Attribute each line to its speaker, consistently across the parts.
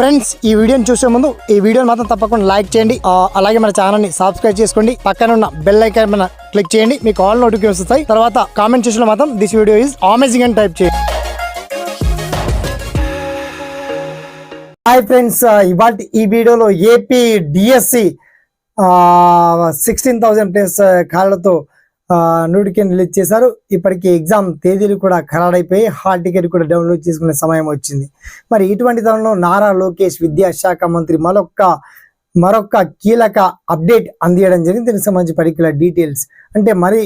Speaker 1: Friends ఈ వీడియోని చూసే ముందు ఈ వీడియోని మాత్రం తప్పకుండా లైక్ చేయండి. అలాగే మన ఛానల్ని సబ్స్క్రైబ్ చేసుకోండి. పక్కన ఉన్న బెల్ ఐకాన్ మన క్లిక్ చేయండి. మీకు ఆల్ నోటిఫికేషన్ వస్తాయి. తర్వాత కామెంట్ చేసిన మాత్రం దిస్ వీడియో ఈజ్ అమేజింగ్ అని టైప్ చేయండి. హాయ్ ఫ్రెండ్స్ ఇవాళ ఈ వీడియోలో AP DSC sixteen thousand place కాళ్ళతో నూటికి రిలీజ్ చేశారు. ఇప్పటికి ఎగ్జామ్ తేదీలు కూడా ఖరారైపోయి హాల్ టికెట్ కూడా డౌన్లోడ్ చేసుకునే సమయం వచ్చింది. మరి ఇటువంటి తరుణంలో నారా లోకేష్ విద్యాశాఖ మంత్రి మరొక్క మరొక కీలక అప్డేట్ అందియడం జరిగింది. దీనికి సంబంధించి పర్టికులర్ డీటెయిల్స్. అంటే మరి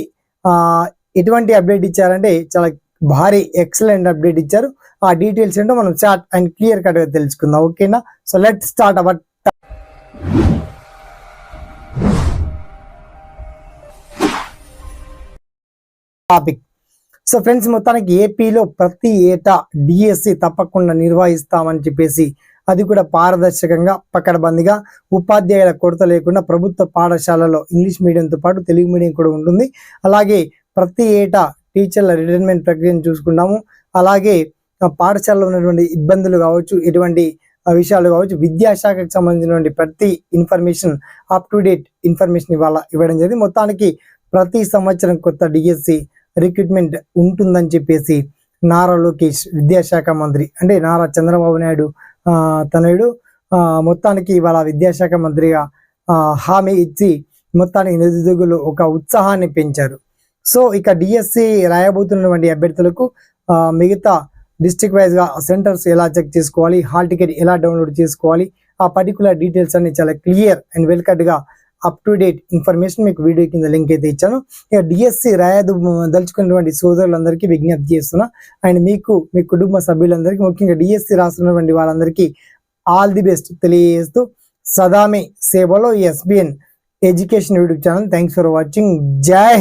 Speaker 1: ఎటువంటి అప్డేట్ ఇచ్చారంటే చాలా భారీ ఎక్సలెంట్ అప్డేట్ ఇచ్చారు. ఆ డీటెయిల్స్ ఏంటో మనం చాట్ అండ్ క్లియర్ కట్గా తెలుసుకుందాం. ఓకేనా? So let start our topic so friends మొత్తానికి ఏపీలో ప్రతి ఏటా డిఎస్సి తప్పకుండా నిర్వహిస్తామని చెప్పేసి అది కూడా పారదర్శకంగా పక్కడబందిగా ఉపాధ్యాయుల కొరత లేకుండా ప్రభుత్వ పాఠశాలలో ఇంగ్లీష్ మీడియంతో పాటు తెలుగు మీడియం కూడా ఉంటుంది. అలాగే ప్రతి ఏటా టీచర్ల రిటైర్మెంట్ ప్రక్రియను చూసుకున్నాము. అలాగే పాఠశాలలో ఉన్నటువంటి ఇబ్బందులు కావచ్చు ఎటువంటి విషయాలు కావచ్చు విద్యాశాఖకు సంబంధించినటువంటి ప్రతి information up to date information ఇవాళ ఇవ్వడం జరిగింది. మొత్తానికి ప్రతి సంవత్సరం కొత్త డిఎస్సి రిక్రూట్మెంట్ ఉంటుందని చెప్పేసి నారా లోకేష్ విద్యాశాఖ మంత్రి అంటే నారా చంద్రబాబు నాయుడు తనయుడు మొత్తానికి ఇవాళ విద్యాశాఖ మంత్రిగా హామీ ఇచ్చి మొత్తానికి నిరుద్యోగులు ఒక ఉత్సాహాన్ని పెంచారు. సో ఇక డిఎస్సి రాయబోతున్నటువంటి అభ్యర్థులకు మిగతా డిస్ట్రిక్ట్ వైజ్గా సెంటర్స్ ఎలా చెక్ చేసుకోవాలి హాల్ టికెట్ ఎలా డౌన్లోడ్ చేసుకోవాలి ఆ పర్టికులర్ డీటెయిల్స్ అన్ని చాలా clear and well up to date information మీకు వీడియో కింద లింక్ అయితే ఇచ్చాను. ఇక డిఎస్సి రాయదు దలుచుకున్నటువంటి సోదరులందరికీ విజ్ఞప్తి చేస్తున్నా. అండ్ మీకు మీ కుటుంబ సభ్యులందరికీ ముఖ్యంగా డిఎస్సి రాస్తున్నటువంటి వాళ్ళందరికీ ఆల్ ది బెస్ట్ తెలియజేస్తూ సదామి సేవలో SBN education YouTube channel thanks for watching జై